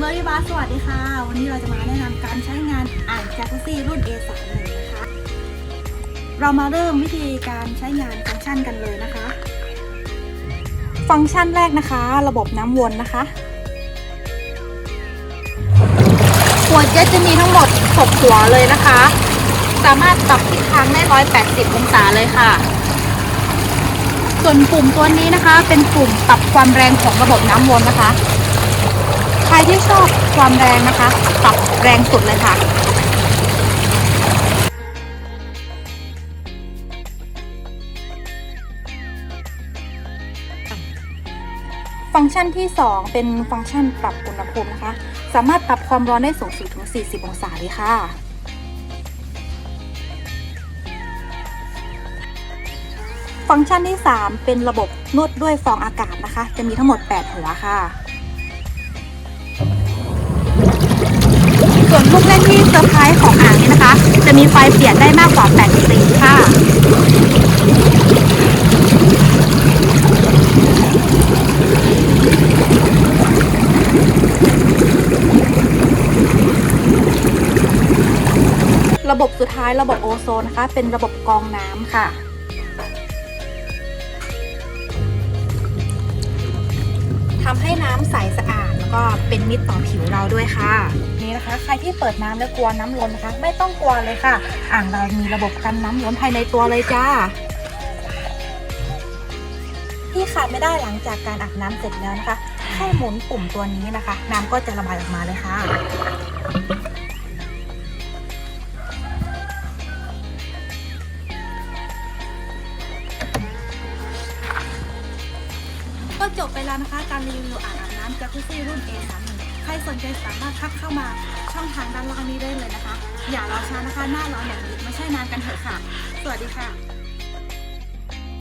เมอรี่บาสวัสดีค่ะ วันนี้เราจะมาแนะนำการใช้งานอ่างจากุซี่รุ่น A31 นะคะ เรามาเริ่มวิธีการใช้งานฟังก์ชันกันเลยนะคะ ฟังก์ชันแรกนะคะ ระบบน้ำวนนะคะหัวเจ็ตจะมีทั้งหมด 6 หัวเลยนะคะ สามารถปรับทิศทางได้ 180 องศาเลยค่ะ ส่วนปุ่มตัวนี้นะคะ เป็นปุ่มปรับความแรงของระบบน้ำวนนะคะ ความแรงนะคะปรับแรงสุดเลยค่ะฟังก์ชันที่ 2 เป็นฟังก์ชันปรับอุณหภูมินะคะ สามารถปรับความร้อนได้สูงสุดถึง 40 องศาเลยค่ะ ฟังก์ชันที่ 3 เป็นระบบนวดด้วยฟองอากาศนะคะ จะมีทั้งหมด 8 หัวค่ะ ส่วนลูกเล่นที่เซอร์ไพรส์ของอ่างนี้นะคะ จะมีไฟเปลี่ยนได้มากกว่า 8 สีค่ะระบบสุดท้ายระบบโอโซนนะคะ เป็นระบบกรองน้ำค่ะ ให้น้ำใสสะอาดแล้วก็เป็นมิตรต่อผิวเราด้วยค่ะ นี่นะคะ ใครที่เปิดน้ำแล้วกลัวน้ำล้นนะคะ ไม่ต้องกลัวเลยค่ะ อ่างเรามีระบบกันน้ำล้นภายในตัวเลยจ้าที่ขาดไม่ได้หลังจากการอาบน้ำเสร็จแล้วนะคะให้หมุนปุ่มตัวนี้นะคะ น้ำก็จะระบายออกมาเลยค่ะก็จบไปแล้วนะคะ การรีวิวอ่างอาบ น้ำจากุซี่รุ่น A31 ใครสนใจสามารถทักเข้ามาช่องทางด้านล่างนี้ได้เลยนะคะ อย่ารอช้านะคะ หน้าร้อนอย่างนี้ไม่ใช่นานกันเถอะค่ะ สวัสดีค่ะ